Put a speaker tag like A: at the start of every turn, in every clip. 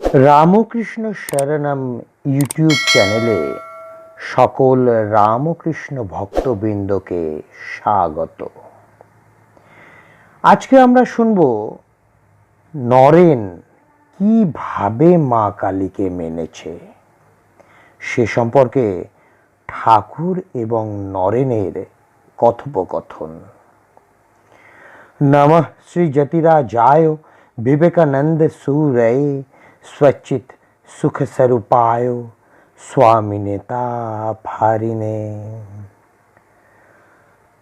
A: Ramakrishna শরণম YouTube চ্যানেলে সকল রামকৃষ্ণ ভক্তবৃন্দকে স্বাগত। আজকে আমরা শুনব নরেন কীভাবে মা কালীকে মেনেছে। সে সম্পর্কে ঠাকুর এবং নরেনের কথোপকথন। নমঃ শ্রী জতিরা যায় বিবেকানন্দ সুরায় स्वचित सुख स्वरूपाय स्वामी नेता ভারিনে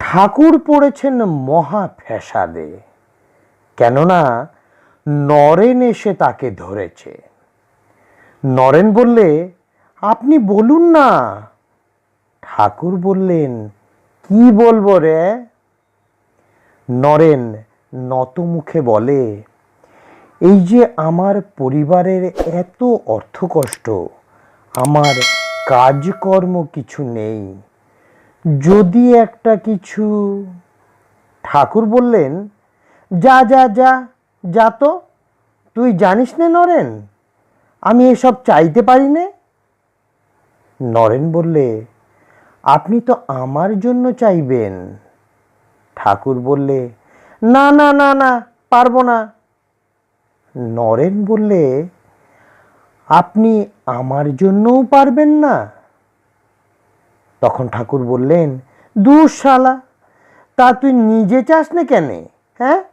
A: ঠাকুর পড়েছেন মহা ফ্যাসাদে কেননা নরেন এসে তাকে ধরেছে নরেন বললে আপনি বলুন না ঠাকুর বললেন কি বলবো রে নরেন নত মুখে বলে এই যে আমার পরিবারের এত অর্থকষ্ট আমার কাজকর্ম কিছু নেই। যদি একটা কিছু ঠাকুর বললেন, যা যা যা যা তো, তুই জানিস নে নরেন, আমি এসব চাইতে পারি নে? নরেন বললে, আপনি তো আমার জন্য চাইবেন। ঠাকুর বললে, না না না না, পারব না। নরেন বললে, আপনি আমার জন্যও পারবেন না? তখন ঠাকুর বললেন দূর শালা তা তুই নিজে চাস না কেন হ্যাঁ?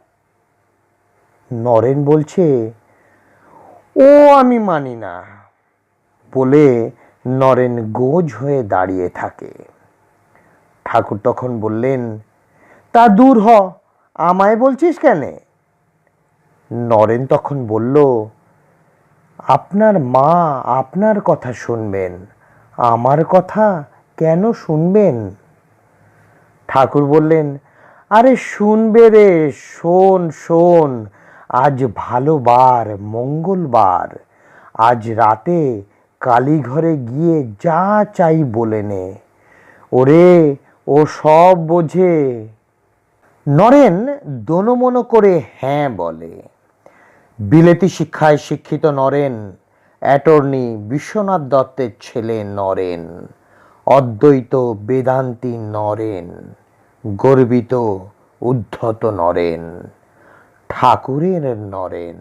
A: নরেন বলছে, ও আমি মানি না, বলে নরেন গোজ হয়ে দাঁড়িয়ে থাকে। ঠাকুর তখন বললেন, তা দূর হ, আমায় বলছিস কেন? নরেন তখন বলল, আপনার মা আপনার কথা শুনবেন। আমার কথা কেন শুনবেন? ঠাকুর বললেন, আরে শুনবে রে, শোন শোন। আজ ভালো বার মঙ্গলবার। আজ রাতে কালীঘরে গিয়ে যা চাই বলে নে। ওরে, ও সব বোঝে। নরেন দোনমনো করে হ্যাঁ বলে। বিলেতি শিক্ষায় শিক্ষিত নরেন, অ্যাটর্নি বিশ্বনাথ দত্তের ছেলে নরেন, অদ্বৈত বেদান্তি নরেন, গর্বিত উদ্ধত নরেন, ঠাকুরের নরেন।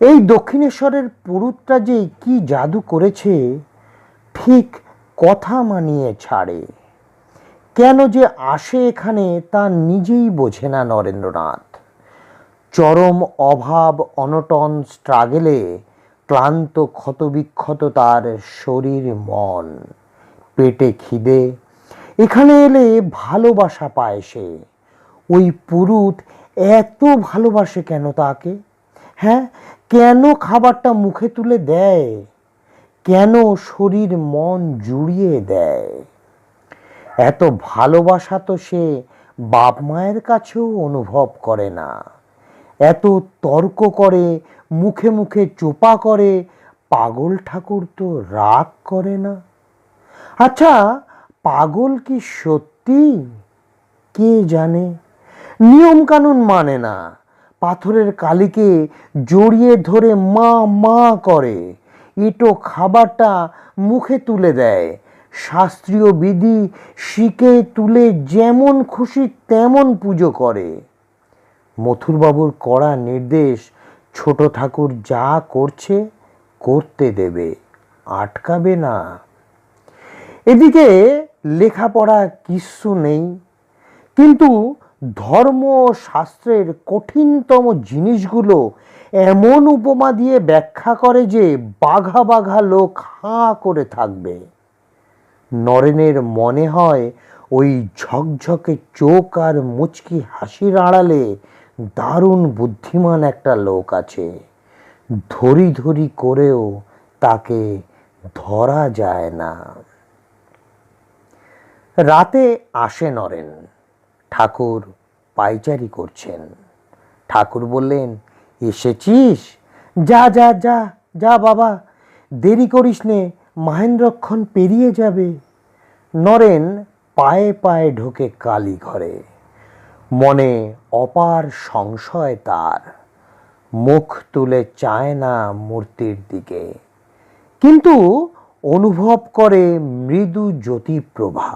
A: এই দক্ষিণেশ্বরের পুরুতটা যে কি জাদু করেছে, ঠিক কথা মানিয়ে ছাড়ে। কেন যে আসে এখানে তা নিজেই বোঝে না নরেন্দ্রনাথ। চরম অভাব, অনটন, স্ট্রাগেলে ক্লান্ত, ক্ষতবিক্ষত তার শরীর মন। পেটে খিদে। এখানে এলে ভালোবাসা পায় সে। ওই পুরুত এত ভালোবাসে কেন তাকে? হ্যাঁ কেন খাবারটা মুখে তুলে দেয়? কেন শরীর মন জুড়িয়ে দেয়? এত ভালোবাসা তো সে বাপ মায়ের কাছেও অনুভব করে না। এত তর্ক করে, মুখে মুখে চোপা করে, পাগল ঠাকুর তো রাগ করে না। আচ্ছা পাগল কি সত্যি? কে জানে? নিয়ম কানুন মানে না। পাথরের কালিকে জড়িয়ে ধরে মা মা করে। এটো খাবারটা মুখে তুলে দেয়। শাস্ত্রীয় বিধি শিখে তুলে যেমন খুশি তেমন পুজো করে। মথুরবাবুর কড়া নির্দেশ, ছোট ঠাকুর যা করছে করতে দেবে, আটকাবে না। এদিকে লেখাপড়া কিচ্ছু নেই, কিন্তু ধর্ম শাস্ত্রের কঠিনতম জিনিসগুলো এমন উপমা দিয়ে ব্যাখ্যা করে যে বাঘা বাঘা লোক হাঁ করে থাকবে। নরেনের মনে হয় ওই ঝকঝকে চোখ আর মুচকি হাসির আড়ালে দারুণ বুদ্ধিমান একটা লোক আছে। ধরি ধরি করেও তাকে ধরা যায় না। রাতে আসে নরেন। ঠাকুর পাইচারি করছেন। ঠাকুর বললেন, এসেছিস? যা যা যা যা বাবা, দেরি করিস নে, মাহেন্দ্রক্ষণ পেরিয়ে যাবে। নরেন পায়ে পায়ে ঢোকে কালী ঘরে মনে অপার সংশয় তার। মুখ তুলে চায় না মূর্তির দিকে। কিন্তু অনুভব করে মৃদু জ্যোতিপ্রভা।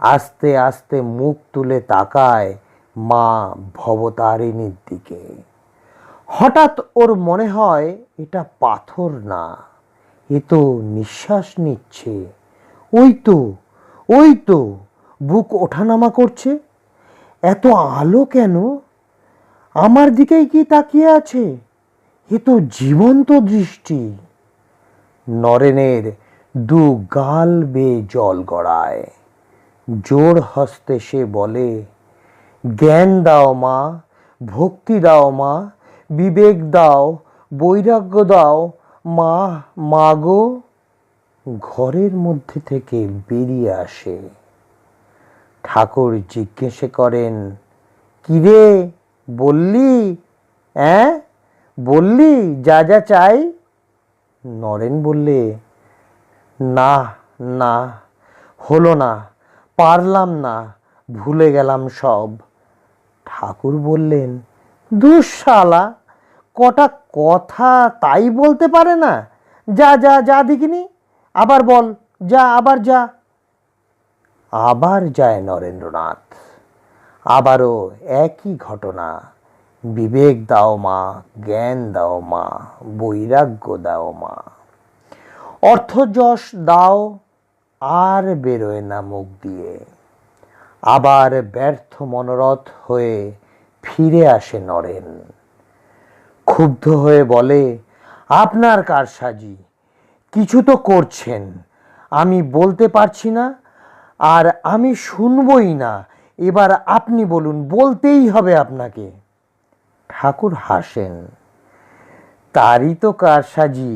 A: আস্তে আস্তে মুখ তুলে তাকায় মা ভবতারিণীর দিকে। হঠাৎ ওর মনে হয় এটা পাথর না, এ তো নিঃশ্বাস নিচ্ছে। ওই তো ওই তো, বুক ওঠানামা করছে। এত আলো কেন? আমার দিকেই কি তাকিয়ে আছে? এ তো জীবন্ত দৃষ্টি। নরেনের দু গাল বেয়ে জল গড়ায়। জোর হস্তে সে বলে, জ্ঞান দাও মা, ভক্তি দাও মা, বিবেক দাও, বৈরাগ্য দাও, মা মাগো ঘরের মধ্যে থেকে বেরিয়ে আসে। ঠাকুর জিজ্ঞেসে করেন, কিরে, বললি হ্যাঁ বললি যা যা চাই? নরেন বললে, না না, হলো না, পারলাম না, ভুলে গেলাম সব। ঠাকুর বললেন, দুঃশালা, কটা কথা তাই বলতে পারে না? যা যা যা দেখিনি, আবার বল, যা, আবার যা। আবার যায় নরেন্দ্রনাথ। আবারও একই ঘটনা। বিবেক দাও মা, জ্ঞান দাও মা, বৈরাগ্য দাও মা। অর্থ যশ দাও, আর বেরোয় না মুখ দিয়ে। আবার ব্যর্থ মনোরথ হয়ে ফিরে আসে নরেন। ক্ষুব্ধ হয়ে বলে, আপনার কারসাজি, কিছু তো করছেন। আমি বলতে পারছি না আর আমি শুনবই না। এবার আপনি বলুন, বলতেই হবে আপনাকে। ঠাকুর হাসেন, তারই তো কারসাজি,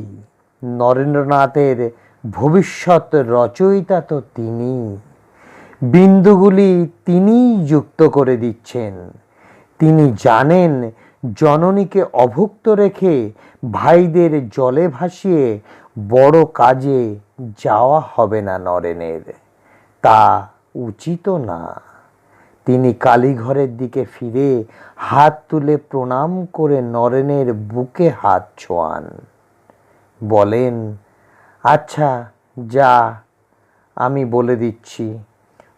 A: নরেন্দ্রনাথের ভবিষ্যৎ রচয়িতা তো তিনি। বিন্দুগুলি তিনিই যুক্ত করে দিচ্ছেন। তিনি জানেন, জননীকে অভুক্ত রেখে ভাইদের জলে ভাসিয়ে বড় কাজে যাওয়া হবে না নরেনের। তা উচিত না। তিনি কালীঘরের দিকে ফিরে হাত তুলে প্রণাম করে নরেনের বুকে হাত ছোঁয়ান। বলেন আচ্ছা যা, আমি বলে দিচ্ছি,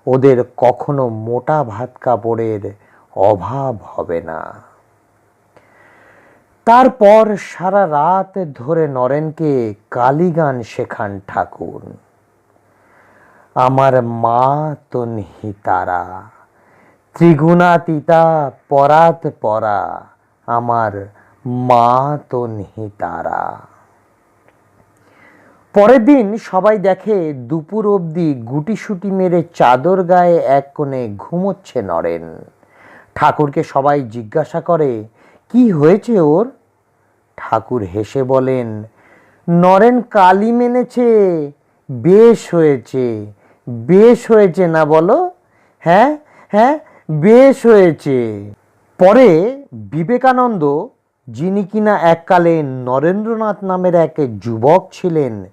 A: ওদের কখনো মোটা ভাত কাপড়ের অভাব হবে না। তারপর সারা রাত ধরে নরেনকে কালীগান শেখান ঠাকুর। আমার মা তন্হি তারা। ত্রিগুণাতীতা পরাত পরা, আমার মা তন্হি তারা। পরের দিন সবাই দেখে দুপুর অবধি গুটিসুটি মেরে চাদর গায়ে এক কোণে ঘুমোচ্ছে নরেন। ঠাকুরকে সবাই জিজ্ঞাসা করে, কি হয়েছে ওর? ঠাকুর হেসে বলেন, নরেন কালি মেনেছে, বেশ হয়েছে। বেশ হয়েছে না বলো? হ্যাঁ হ্যাঁ বেশ হয়েছে। পরে বিবেকানন্দ, যিনি কিনা এককালে নরেন্দ্রনাথ নামের এক যুবক ছিলেন,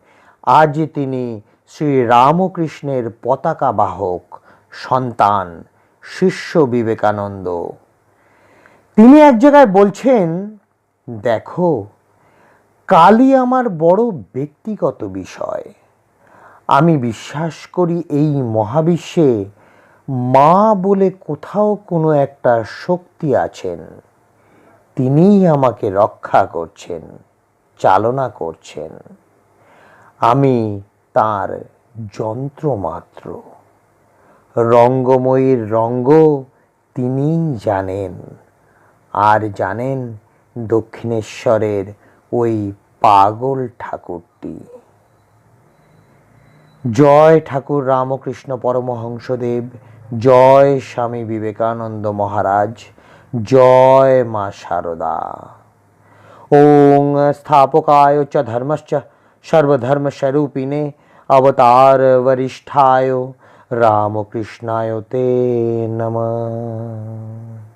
A: আজ তিনি শ্রী রামকৃষ্ণের পতাকা বাহক, সন্তান, শিষ্য বিবেকানন্দ। তিনি এক জায়গায় বলছেন, দেখো, কালই আমার বড় ব্যক্তিগত বিষয়। আমি বিশ্বাস করি এই মহাবিশ্বে মা বলে কোথাও কোনো একটা শক্তি আছেন। তিনিই আমাকে রক্ষা করছেন, চালনা করছেন। আমি তার যন্ত্র মাত্র। রঙ্গময়ীর রঙ্গ তিনিই জানেন। আর জানেন দক্ষিণেশ্বরের ওই পাগল ঠাকুরটি। জয় ঠাকুর রামকৃষ্ণ পরমহংসদেব জয় স্বামী বিবেকানন্দ মহারাজ জয় মা শারদা ওং স্থাপকায় চ ধর্মশ্চ সর্বধর্মস্বরূপিণে অবতার वरिष्ठाय रामकृष्णाय ते नमः